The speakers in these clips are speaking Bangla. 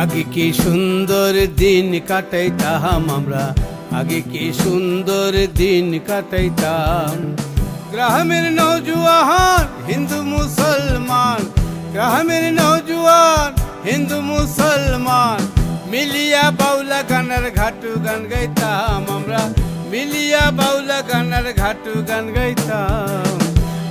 আগে কি সুন্দর দিন কাটাইতাম আমরা? আগে কি সুন্দর দিন কাটাইতাম? গ্রামের নৌজুয়ান, হিন্দু মুসলমান। গ্রামের নৌজুয়ান, হিন্দু মুসলমান। মিলিয়া বাউলা গানের ঘাটু গান গাইতাম আমরা। মিলিয়া বাউলা গানের ঘাটু গান গাইতাম।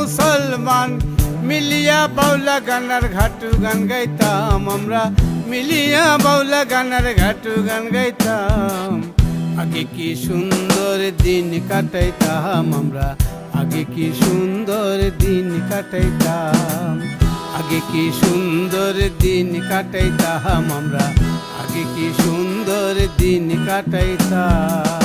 মুসলমান। মিলিয়া বাউলা গানার ঘাটু গান গাইতাম আমরা। মিলিয়া বাউলা গানার ঘাটু গান গাইতাম। আগে কি সুন্দর দিন কাটাইতাম আমরা। আগে কি সুন্দর দিন কাটাইতাম। আগে কি সুন্দর দিন কাটাইতাম আমরা। আগে কি সুন্দর দিন কাটাইতাম।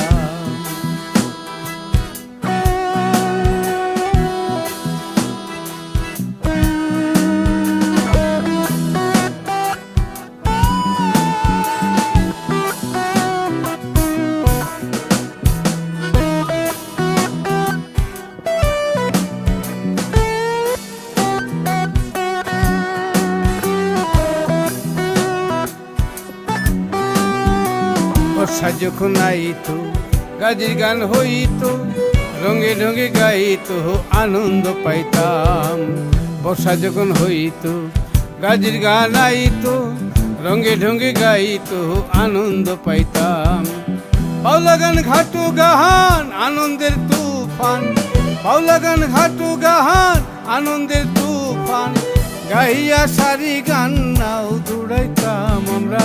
বর্ষা যখন আইতো গাজির গান হইতো, রঙে রঙে গাইত, আনন্দ পাইতাম। বর্ষা যখন হইতো, গাজির গান আইতো, রঙে ঢঙ্গে গাইতো, আনন্দ পাইতাম। বাউলা গান ঘাটু গাহান, আনন্দের তুফান। বাউলা গান ঘাটু গাহান, আনন্দের তুফান। গাইয়া সারি গান নাও, দৌড়াইতাম আমরা।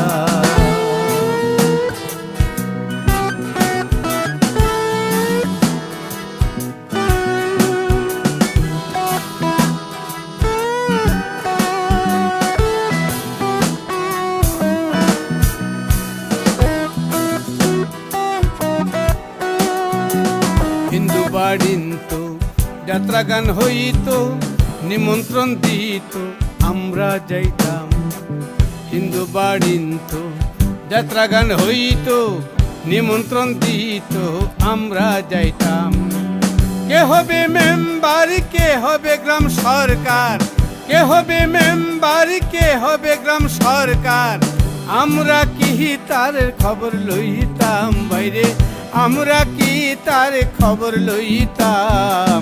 বাড়িন্ত যাত্রা গান হইত, নিমন্ত্রণ দিত, আমরা যাইতাম হিন্দু বাড়িন্ত যাত্রা গান হইত, নিমন্ত্রণ দিত, আমরা যাইতাম। কে হবে মেম্বার, কে হবে গ্রাম সরকার? কে হবে মেম্বার, কে হবে গ্রাম সরকার? আমরা কি তার খবর লইতাম বাইরে? আমরা কি তার খবর লইতাম?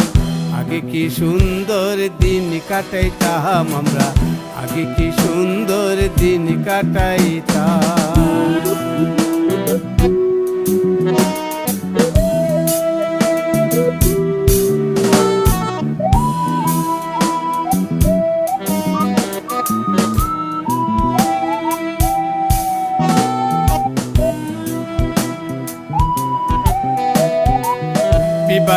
আগে কি সুন্দর দিন কাটাইতাম আমরা? আগে কি সুন্দর দিন কাটাইতাম?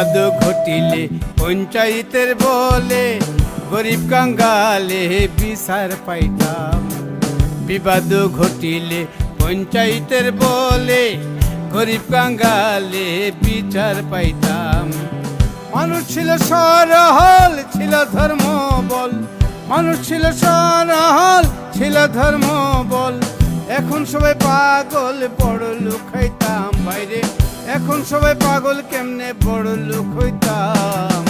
বিবাদ ঘটিলে, পঞ্চায়েতের বলে গরিব কাঙ্গালে বিচার পাইতাম। বিবাদ ঘটিলে, পঞ্চায়েতের বলে গরিব কাঙ্গালে বিচার পাইতাম। মানুষ ছিল সরহল, ছিল ধর্ম বল মানুষ ছিল সরহল, ছিল ধর্ম বল এখন সবাই পাগল, বড় লোক হইতাম বাইরে। এখন সবাই পাগল কেমনে বড় লোক হইতাম?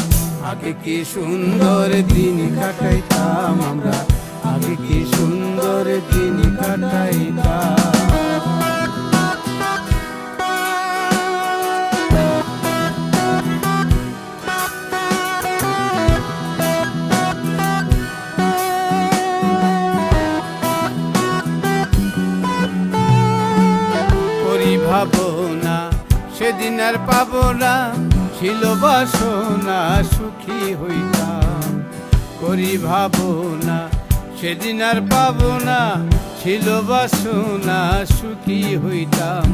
আগে কি সুন্দর দিন কাটাইতাম আমরা? আগে কি সুন্দর সেদিন আর পাবো না ছিল বাসনা, সুখী হইতাম। করি ভাবনা সেদিন আর পাবো না ছিল বাসনা, সুখী হইতাম।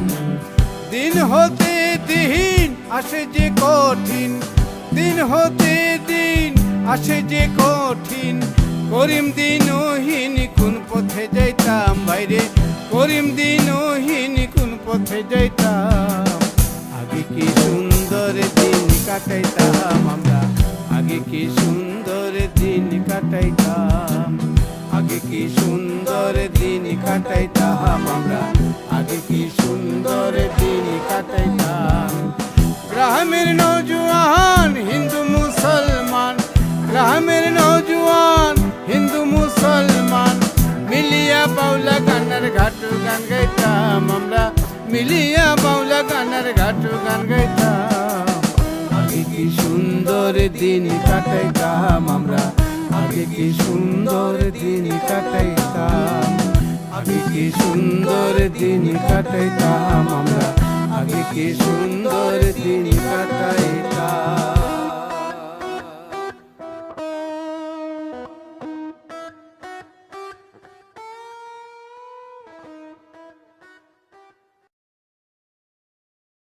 দিন হতে দিন আসে যে কঠিন, দিন হতে দিন আসে যে কঠিন। করিম দিনহীন কোন পথে যাইতাম বাইরে? করিম দিনহীন কোন পথে যাইতাম? আগে কি সুন্দর দিন কাটাইতাম আমরা? আগে কি সুন্দর দিন কাটাইতাম? আগে কি সুন্দর দিন কাটাইতাম আমরা? আগে কি সুন্দর দিন কাটাইতাম? গ্রামের নৌজওয়ান হিন্দু মুসলমান। গ্রামের নৌজওয়ান হিন্দু মুসলমান। মিলিয়া বাউলা গানের ঘাটু গান গাইতাম আমরা। মিলিয়া বাউলা গানের ঘাটু গান গাইতাম। আগে কি সুন্দর দিন কাটাইতাম আমরা? আগে কি সুন্দর দিন কাটাইতাম? আগে কি সুন্দর দিন কাটাইতাম আমরা? আগে কি সুন্দর দিন কাটাইতাম?